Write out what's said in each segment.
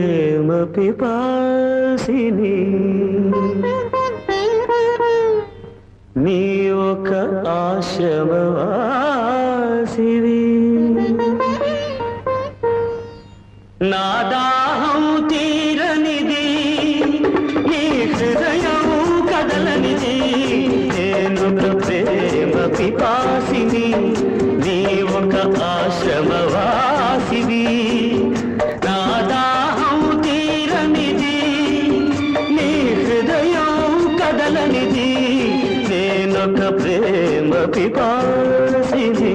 ప్రేమ పిపాసిని నీ ఒక ఆశమవాసివి నా దాహం తీరనిది నీ హృదయం కదలనిది. నేను ప్రేమ పిపాసిని నీ ఒక ఆశ్రమవాసివి. హృదయం కదలనిది నేనొక ప్రేమ పిపాసిని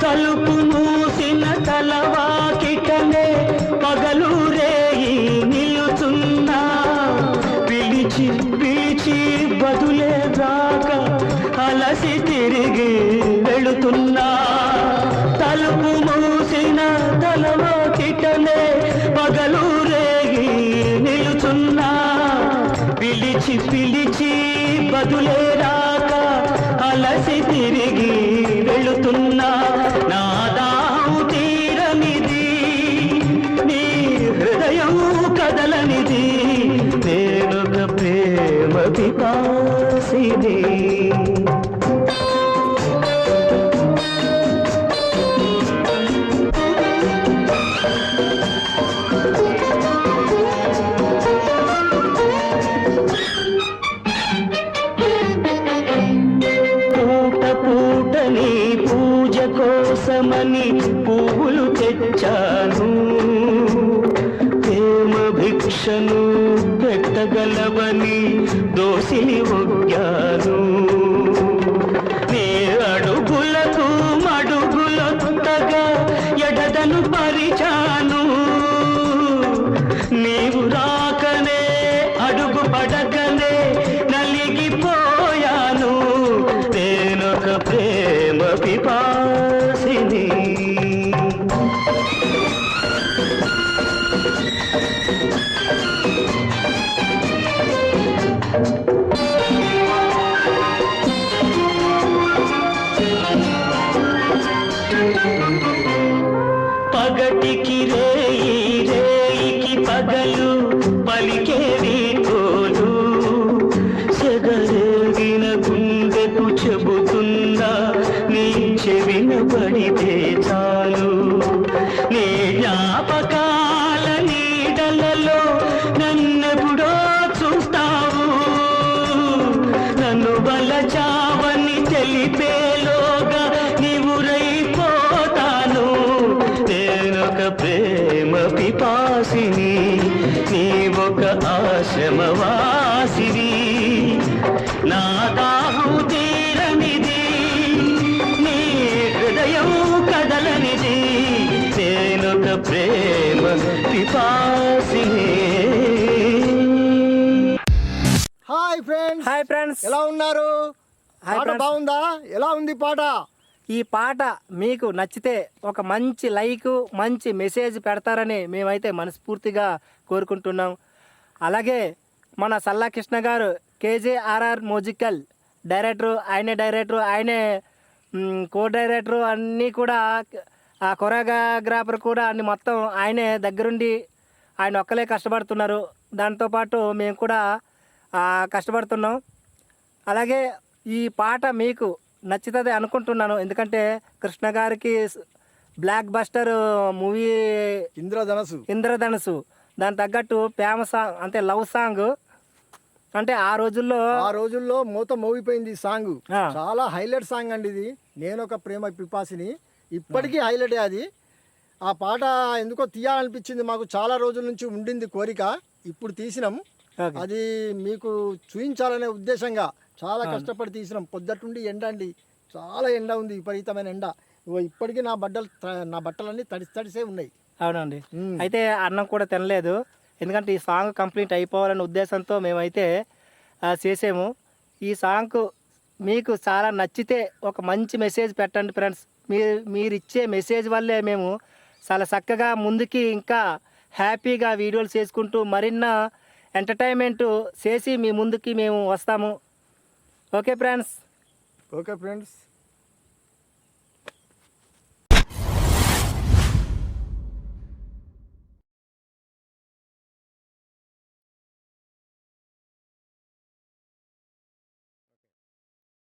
తలుపు మూసిన తలవ అలసి తిరిగి వెళుతున్నా. తలుపు మూసిన తలలో కిటలే పగలు రేగి నిలుచున్నా. పిలిచి పిలిచి బదులే రాక అలసి తిరిగి వెళుతున్నా. నా దాహం తీరనిది నీ హృదయం కదలనిది నేను ప్రేమ పిపాసిని కోసమని పువ్వులు తెచ్చాను. ప్రేమ భిక్షను పెట్టగలవని దోసిలి ఒగ్గాను. నే అడుగులకు మడుగులొత్తగా ఎడదను పరిచాను. నీవు రాకనే అడుగు పడక పలికేవి ఆశ్రమవాసిని నా దాహం తీరనిది నీ హృదయం కదలనిది. నేనొక ప్రేమ పిపాసిని. Hi friends. Hi friends. ఎలా ఉన్నారు? హాయ్ పాట. బాగుందా? ఎలా ఉంది పాట? ఈ పాట మీకు నచ్చితే ఒక మంచి లైక్ మంచి మెసేజ్ పెడతారని మేమైతే మనస్ఫూర్తిగా కోరుకుంటున్నాం. అలాగే మన Salla Krishna garu KJRR musical director ఆయనే డైరెక్టర్ ఆయనే కో డైరెక్టర్ అన్నీ కూడా ఆ కొరియోగ్రాఫర్ కూడా అన్ని మొత్తం ఆయనే దగ్గరుండి ఆయన ఒక్కలే కష్టపడుతున్నారు. దాంతోపాటు మేము కూడా కష్టపడుతున్నాం. అలాగే ఈ పాట మీకు నచ్చుతుంది అనుకుంటున్నాను. ఎందుకంటే కృష్ణ గారికి బ్లాక్ బస్టర్ మూవీ ఇంద్రధనసు ఇంద్రధనుసు దాని తగ్గట్టు ఫేమస్ సాంగ్ అంటే లవ్ సాంగ్. అంటే ఆ రోజుల్లో ఆ రోజుల్లో మూత మోగిపోయింది ఈ సాంగ్. చాలా హైలైట్ సాంగ్ అండి ఇది. నేను ఒక ప్రేమ పిపాసిని. ఇప్పటికీ హైలైట్ అది. ఆ పాట ఎందుకో తీయాలనిపించింది మాకు చాలా రోజుల నుంచి ఉండింది కోరిక. ఇప్పుడు తీసినాం. అది మీకు చూపించాలనే ఉద్దేశంగా చాలా కష్టపడి తీసినాం. పొద్దుటుండి ఎండ అండి. చాలా ఎండ ఉంది విపరీతమైన ఎండ. ఇప్పటికీ నా బట్టలు నా బట్టలన్నీ తడిసి తడిసే ఉన్నాయి. అవునండి. అయితే అన్నం కూడా తినలేదు. ఎందుకంటే ఈ సాంగ్ కంప్లీట్ అయిపోవాలనే ఉద్దేశంతో మేమైతే చేసాము. ఈ సాంగ్ మీకు చాలా నచ్చితే ఒక మంచి మెసేజ్ పెట్టండి ఫ్రెండ్స్. మీరు మీరు ఇచ్చే మెసేజ్ వల్లే మేము చాలా చక్కగా ముందుకి ఇంకా హ్యాపీగా వీడియోలు చేసుకుంటూ మరిన్న ఎంటర్టైన్మెంట్ చేసి మీ ముందుకి మేము వస్తాము. Okay friends. Okay friends.